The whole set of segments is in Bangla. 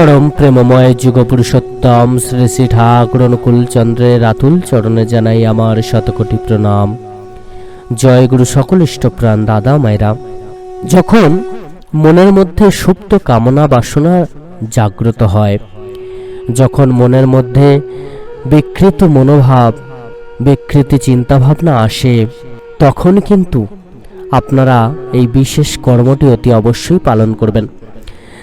পরম প্রেমময় যুগ পুরুষোত্তম শ্রী শ্রী ঠাকুর অনুকূল চন্দ্রের রাতুল চরণে জানাই আমার শতকোটি প্রণাম। জয় গুরু সকল ইষ্টপ্রাণ দাদা মায়েরা। যখন মনের মধ্যে সুপ্ত কামনা বাসনা জাগ্রত হয়, যখন মনের মধ্যে বিকৃত মনোভাব, বিকৃতি চিন্তাভাবনা আসে, তখন কিন্তু আপনারা এই বিশেষ কর্মটি অতি অবশ্যই পালন করবেন।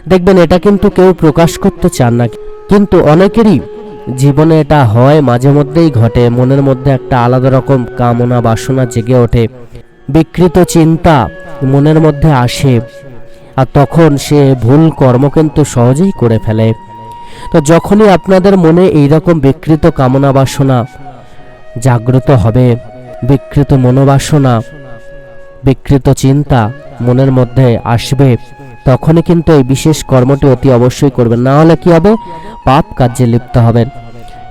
দেখবেন এটা কিন্তু কেউ প্রকাশ করতে চান না। কিন্তু অনেকেরই জীবনে এটা হয়, মাঝে মধ্যেই ঘটে। মনের মধ্যে একটা আলাদা রকম কামনা, বাসনা জেগে ওঠে। বিকৃত চিন্তা মনের মধ্যে আসে আর তখন সে ভুল কর্ম কিন্তু সহজেই করে ফেলে। তো যখনই আপনাদের মনে এই রকম বিকৃত কামনা, বাসনা জাগ্রত হবে, বিকৃত মনোবাসনা, বিকৃত চিন্তা মনের মধ্যে আসবে তখনই কিন্তু এই বিশেষ কর্মটি অতি অবশ্যই করবেন। না হলে কি হবে? পাপ কার্যে লিপ্ত হবেন।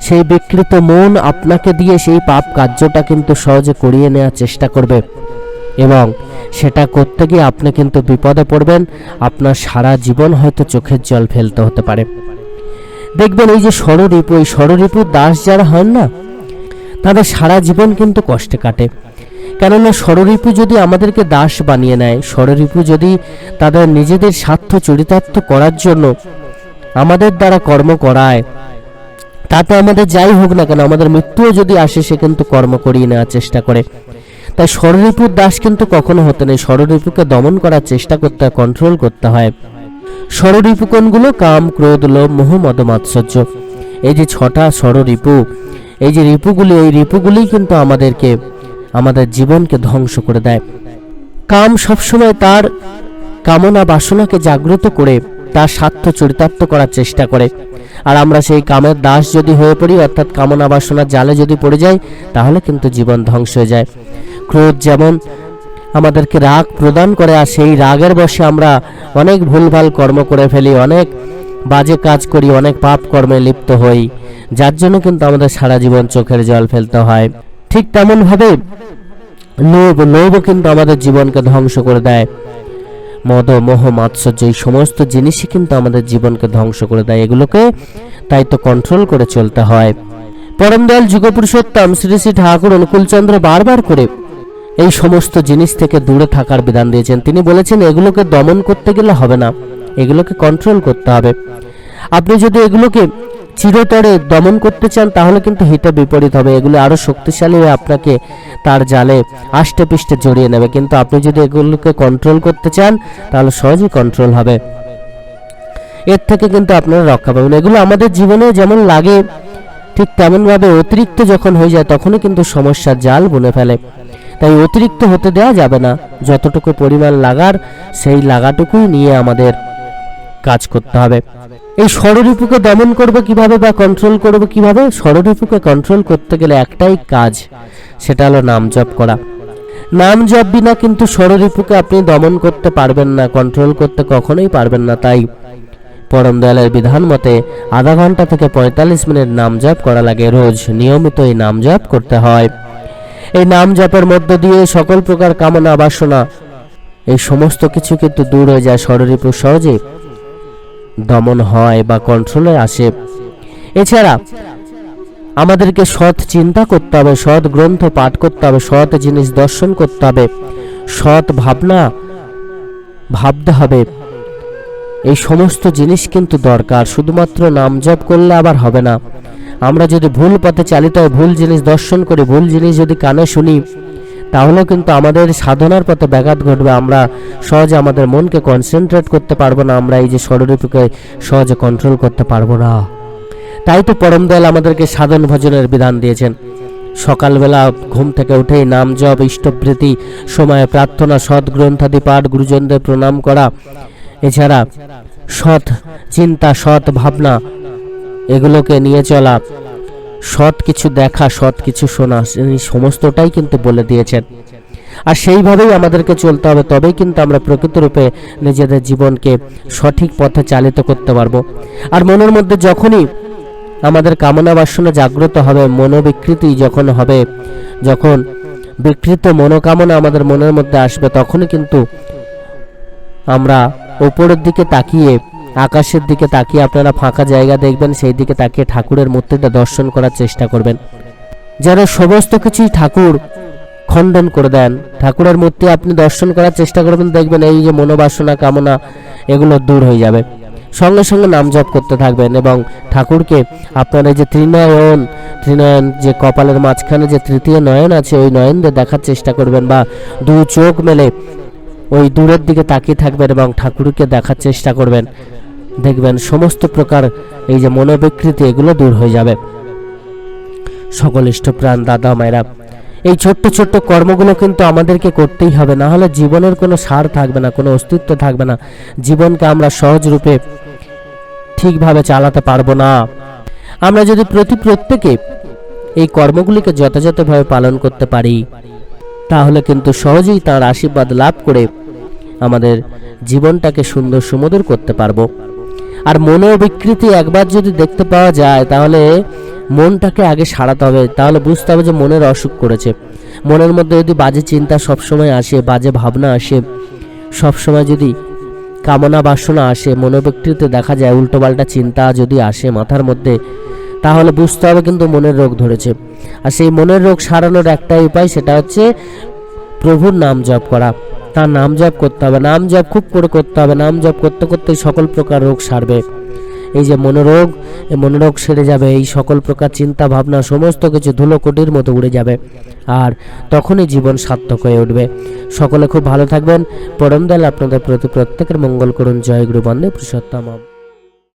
সেই বিকৃত মন আপনাকে দিয়ে সেই পাপ কার্যটা কিন্তু সহজে করিয়ে নেওয়ার চেষ্টা করবে। এবং সেটা করতে গিয়ে আপনি কিন্তু বিপদে পড়বেন। আপনার সারা জীবন হয়তো চোখের জল ফেলতে হতে পারে। দেখবেন এই যে ষড়রিপু এই ষড়রিপুর দাস যারা হন না, তাদের সারা জীবন কিন্তু কষ্টে কাটে। কেননা ষড়রিপু যদি আমাদেরকে দাস বানিয়ে নেয়, ষড়রিপু যদি তাদের নিজেদের স্বার্থ চরিতার্থ করার জন্য আমাদের দ্বারা কর্ম করায়, তাতে আমাদের যাই হোক না কেন, আমাদের মৃত্যুও যদি আসে, সে কিন্তু কর্ম করিয়ে নেওয়ার চেষ্টা করে। তাই ষড়রিপুর দাস কিন্তু কখনো হতে নেই, ষড়রিপুকে দমন করার চেষ্টা করতে হয় কন্ট্রোল করতে হয়। ষড়রিপু কোনগুলো কাম, ক্রোধ, লোভ, মোহ, মদ, মাৎসর্য। এই যে ছটা ষড়রিপু, এই যে রিপুগুলি, এই রিপুগুলি কিন্তু আমাদেরকে আমাদের জীবনকে ধ্বংস করে দেয়। কাম সবসময় তার কামনা বাসনাকে জাগ্রত করে, তার স্বার্থ চরিতার্থ করার চেষ্টা করে। আর আমরা সেই কামের দাস যদি হয়ে পড়ি, অর্থাৎ কামনা বাসনার জালে যদি পড়ে যাই, তাহলে কিন্তু জীবন ধ্বংস হয়ে যায়। ক্রোধ যেমন আমাদেরকে রাগ প্রদান করে, আর সেই রাগের বসে আমরা অনেক ভুলভাল কর্ম করে ফেলি, অনেক বাজে কাজ করি, অনেক পাপ কর্মে লিপ্ত হই। যার জন্য কিন্তু আমাদের সারা জীবন চোখের জল ফেলতে হয়। ঠিক তেমনভাবে লোভ লোভও কিন্তু আমাদের জীবনকে ধ্বংস করে দেয়। মদ, মোহ, মাৎসর্য, এই সমস্ত জিনিসই কিন্তু আমাদের জীবনকে ধ্বংস করে দেয়। এগুলোকে তাই তো কন্ট্রোল করে চলতে হয়। পরম দয়াল যুগপুরুষোত্তম শ্রী শ্রী ঠাকুর অনুকূলচন্দ্র বারবার করে এই সমস্ত জিনিস থেকে দূরে থাকার বিধান দিয়েছেন। তিনি বলেছেন, এগুলোকে দমন করতে গেলে হবে না। এগুলোকে কন্ট্রোল করতে হবে। আপনি যদি এগুলোকে চিরতরে দমন করতে চান, তাহলে কিন্তু হিতে বিপরীত হবে। এগুলো আরও শক্তিশালী হয়ে আপনাকে তার জালে আষ্টে পিষ্টে জড়িয়ে নেবে। কিন্তু আপনি যদি এগুলোকে কন্ট্রোল করতে চান, তাহলে সহজেই কন্ট্রোল হবে। এর থেকে কিন্তু আপনারা রক্ষা পাবেন। এগুলো আমাদের জীবনে যেমন লাগে, ঠিক তেমনভাবে অতিরিক্ত যখন হয়ে যায়, তখনই কিন্তু সমস্যার জাল বুনে ফেলে। তাই অতিরিক্ত হতে দেওয়া যাবে না। যতটুকু পরিমাণ লাগার, সেই লাগাটুকুই নিয়ে আমাদের কাজ করতে হবে। এই ষড়রিপুকে দমন করব কীভাবে বা কন্ট্রোল করব কীভাবে? ষড়রিপুকে কন্ট্রোল করতে গেলে একটাই কাজ, সেটা হলো নাম জপ করা। নাম জপ বিনা কিন্তু ষড়রিপুকে আপনি দমন করতে পারবেন না কন্ট্রোল করতে কখনোই পারবেন না। তাই পরম দয়ালের বিধান মতে আধা ঘণ্টা থেকে পঁয়তাল্লিশ মিনিট নাম জপ করা লাগে। রোজ নিয়মিত এই নাম জপ করতে হয়। এই নাম জপের মধ্য দিয়ে সকল প্রকার কামনা বাসনা, এই সমস্ত কিছু কিন্তু দূর হয়ে যায় ষড়রিপু সহজে দমন হয় বা কন্ট্রোলে আসে। এছাড়া আমাদেরকে সৎ চিন্তা করতে হবে, সৎ গ্রন্থ পাঠ করতে হবে, সৎ জিনিস দর্শন করতে হবে, সৎ ভাবনা ভাবতে হবে। এই সমস্ত জিনিস কিন্তু দরকার, শুধুমাত্র নাম জপ করলে আবার হবে না। আমরা যদি ভুল পথে চালিত ভুল জিনিস দর্শন করি, ভুল জিনিস যদি কানে শুনি তাহলে কিন্তু আমাদের সাধনার পথে ব্যাঘাত ঘটবে। আমরা সহজে আমাদের মনকে কনসেন্ট্রেট করতে পারব না, আমরা এই যে ষড়রিপুকে সহজে কন্ট্রোল করতে পারব না। তাই তো পরম দয়াল আমাদেরকে সাধন ভজনের বিধান দিয়েছেন। সকালবেলা ঘুম থেকে উঠেই নাম জপ ইষ্টবৃতি সময়ে প্রার্থনা, সৎ গ্রন্থাদি পাঠ, গুরুজনদের প্রণাম করা, এছাড়া সৎ চিন্তা, সৎ ভাবনা, এগুলোকে নিয়ে চলা সৎ কিছু দেখা, সৎ কিছু শোনা সমস্তটাই কিন্তু বলে দিয়েছেন। আর সেইভাবেই আমাদেরকে চলতে হবে, তবেই কিন্তু আমরা প্রকৃতরূপে নিজেদের জীবনকে সঠিক পথে চালিত করতে পারব। আর মনের মধ্যে যখনই আমাদের কামনা বাসনা জাগ্রত হবে, মনোবিকৃতি যখন হবে, যখন বিকৃত মনোকামনা আমাদের মনের মধ্যে আসবে, তখনই কিন্তু আমরা ওপরের দিকে তাকিয়ে আকাশের দিকে তাকিয়ে আপনারা ফাঁকা জায়গা দেখবেন, সেই দিকে তাকিয়ে ঠাকুরের মূর্তিটা দর্শন করার চেষ্টা করবেন। যেন সমস্ত কিছুই ঠাকুর খণ্ডন করে দেন। ঠাকুরের মূর্তি আপনি দর্শন করার চেষ্টা করবেন, দেখবেন এই যে মনোবাসনা, কামনা, এগুলো দূর হয়ে যাবে। সঙ্গে সঙ্গে নাম জপ করতে থাকবেন এবং ঠাকুরকে আপনার এই যে ত্রিনয়ন ত্রিনয়ন যে কপালের মাঝখানে যে তৃতীয় নয়ন আছে, ওই নয়ন দিয়ে দেখার চেষ্টা করবেন বা দু চোখ মেলে ওই দূরের দিকে তাকিয়ে থাকবেন এবং ঠাকুরকে দেখার চেষ্টা করবেন। দেখবেন সমস্ত প্রকার এই যে মনোবিকৃতি এগুলো দূর হয়ে যাবে। সকল ইষ্টপ্রাণ দাদা, মায়েরা, এই ছোট্ট ছোট্ট কর্মগুলো কিন্তু আমাদেরকে করতেই হবে, না হলে জীবনের কোনো সার থাকবে না, কোনো অস্তিত্ব থাকবে না। জীবনকে আমরা সহজ রূপে ঠিকভাবে চালাতে পারব না। আমরা যদি প্রতি প্রত্যেকে এই কর্মগুলিকে যথাযথভাবে পালন করতে পারি, তাহলে কিন্তু সহজেই তার আশীর্বাদ লাভ করে আমাদের জীবনটাকে সুন্দর সুমধুর করতে পারব। আর মনের বিকৃতি একবার যদি দেখতে পাওয়া যায়, তাহলে মনটাকে আগে সারাতে হবে। তাহলে বুঝতে হবে যে মনের অসুখ করেছে। মনের মধ্যে যদি বাজে চিন্তা সবসময় আসে, বাজে ভাবনা আসে, সবসময় যদি কামনা বাসনা আসে, মনোবিকৃতি দেখা যায়, উল্টোপাল্টা চিন্তা যদি আসে মাথার মধ্যে, তাহলে বুঝতে হবে কিন্তু মনের রোগ ধরেছে। আর সেই মনের রোগ সারানোর একটাই উপায়, সেটা হচ্ছে প্রভুর নাম জপ করা। তার নাম জপ করতে হবে, নাম জপ খুব করে করতে হবে, নাম জপ করতে করতে সকল প্রকার রোগ সারবে। এই যে মনোরোগ মনোরোগ সেরে যাবে, এই সকল প্রকার চিন্তা ভাবনা সমস্ত কিছু ধুলোকটির মতো উড়ে যাবে আর তখনই জীবন সার্থক হয়ে উঠবে। সকলে খুব ভালো থাকবেন। পরমদয়াল আপনাদের প্রতি প্রত্যেকের মঙ্গল করুন। জয় গুরু বন্দে পুরুষোত্তম